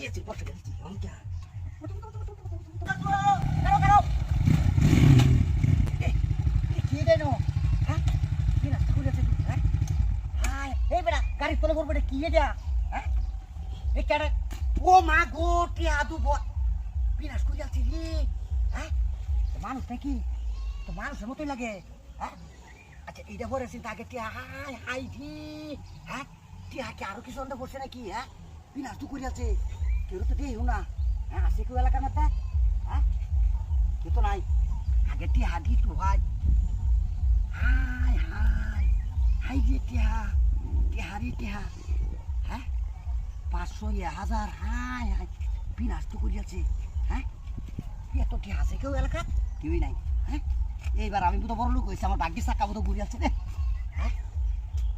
Ti, কি এটা হ্যাঁ তো মানুষ নাকি তো মানুষের মতোই লাগে হ্যাঁ আচ্ছা এইটা পরে চিন্তা আগে টিয়া হাই হাই জি হ্যাঁ আরও কিছু অন্ধ করছে নাকি হ্যাঁ বিনাশ তো করে কেউ তো দেই না হ্যাঁ আসে কেউ এলাকার মধ্যে? হ্যাঁ? কেউ তো নাই? আগে টিয়া দি তো ভাই হাই হাই হাই যে টিহা টিহারি টিহা হ্যাঁ? পাঁচশো এক হাজার, হাই হাই বিনাশ তো করিয়াছে। হ্যাঁ? এত টিহা আছে কেউ এলাকাত কেউই নাই। হ্যাঁ? এইবার আমি তো বড় লোক হয়েছে, আমার বাকি চাকা মতো ঘুরে আছে রে। হ্যাঁ?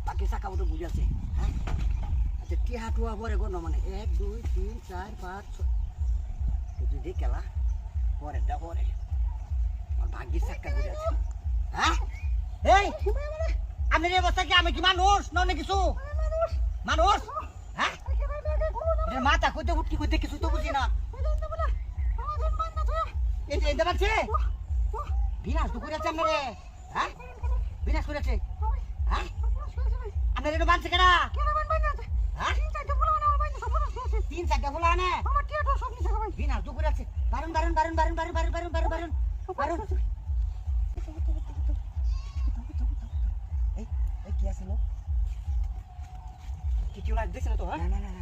বাকি চাকা মতো ঘুরে আছে হ্যাঁ? আচ্ছা টিহা টুয়া পরে গো মানে এক, দুই, তিন, চার, পাঁচ দিয়ে কেলা পরে দা পরে। আমার ভাগ্যের চাকা ঘুরে আছে। হ্যাঁ? এই, আমি রে অবস্থা কি, আমি কি মানুষ? না অন্য কিছু? মানুষ? হ্যাঁ? মাথা কইতে উঠকি কইতে কিছু তো বুঝি না। যে এতে পারছে বিনাশ তো করেছে আপনারে হ্যাঁ? বিনাশ করেছে হ্যাঁ? আপনার এটা বানছে কেনা? তিন চারটা বলা আনে। বিনাশ তো করেছে বারণ বারণ বারণ বারণ বারণ বারণ বারণ বারণ বারণ বারণ এই এই কি আছে লো? কিছু না দেখছ না তো হ্যাঁ? না না না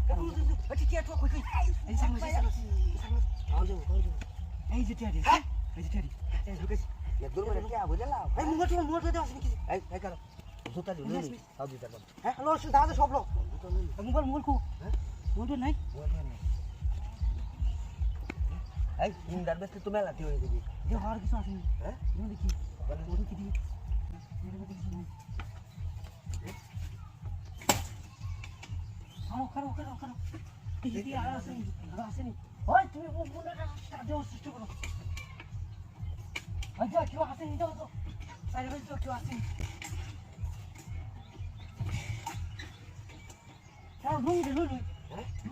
ওই টিয়া তো কই কই এই সামনে সামনে সামনে আও যাও আও যাও এই যে টিয়া হ্যাঁ? এই যে টিয়া এই ঢুকেছি। এ দূর করে কি আবু দিলা এই মুখ তো মুখ তো আসে কিছু এই এই কারও। জুতা দিও নি. আও দিতা হ্যাঁ হ্যালো সে দাদা সব লো। নি। মোবাইল মোবাইল কো। হ্যাঁ? বন্ধু নাই? এই ইন্দার বেস্তে তো মেলাতে হয়ে যাবে। যে হওয়ার কিছু আছে হ্যাঁ? হয় তুমি কি দিবি কেউ আসেনি যাও তো কেউ আসেনি 야, 롱이 돼, 롱이.